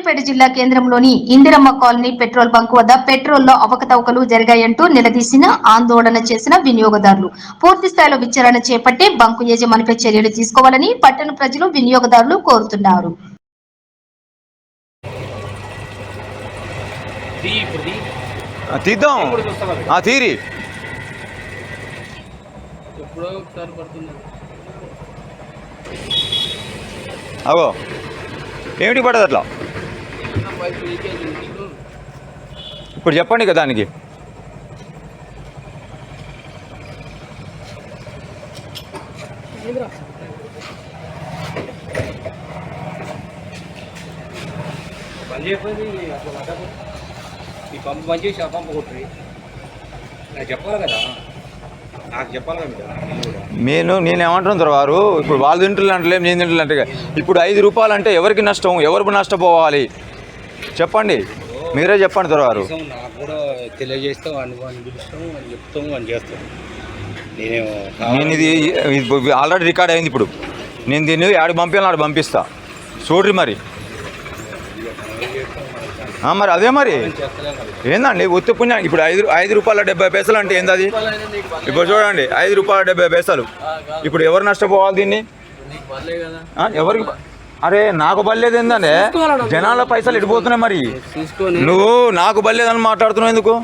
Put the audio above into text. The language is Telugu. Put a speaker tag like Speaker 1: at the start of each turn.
Speaker 1: సూర్యాపేట జిల్లా కేంద్రంలోని ఇందిరమ్మ కాలనీ పెట్రోల్ బంక్ వద్ద పెట్రోల్లో అవకతవకలు జరిగాయంటూ నిలదీసిన ఆందోళన చేసిన వినియోగదారులు. పూర్తి స్థాయిలో విచారణ చేపట్టి బంకు యజమానిపై చర్యలు తీసుకోవాలని పట్టణ ప్రజలు వినియోగదారులు కోరుతున్నారు.
Speaker 2: అవో ఏమిటి పడదు అట్లా
Speaker 3: ఏదైనా పైపు లీకేజ్ ఉంది నీకు
Speaker 2: ఇప్పుడు చెప్పండి కదా దానికి.
Speaker 3: ఈ పంపు బంద్ చేసి ఆ పంపు కొట్టి. నాకు చెప్పాలి కదా. నాకు చెప్పాలి కదా మీరు కూడా.
Speaker 2: నేను నేను ఏమంటున్నారు వారు ఇప్పుడు వాళ్ళు తింటున్నారు నేను తింటున్నా అంటే ఇప్పుడు ఐదు రూపాయలు అంటే ఎవరికి నష్టం? ఎవరికి నష్టపోవాలి? చెప్పండి. మీరే చెప్పండి
Speaker 3: కనీసం నాకు కూడా తెలియజేస్తాం పిలుస్తాం అని అని చేస్తాం
Speaker 2: నేను ఇది ఇది ఆల్రెడీ రికార్డ్ అయింది ఇప్పుడు. నేను దీన్ని ఆడికి పంపించాలి ఆడికి పంపిస్తా. చూడ్రి మరి. మరి అదే మరి. ఏందండి ఒత్తి పుణ్యం ఇప్పుడు ఐదు ఐదు రూపాయల డెబ్బై పైసలు అంటే ఏంది అది ఇప్పుడు చూడండి ఐదు రూపాయల డెబ్బై పైసలు. ఇప్పుడు ఎవరు నష్టపోవాలి దీన్ని? ఎవరికి అరే నాకు బల్లేదు ఏందంటే జనాల పైసలు ఎడిపోతున్నాయి మరి. నువ్వు నాకు బల్లేదని మాట్లాడుతున్నావు ఎందుకు?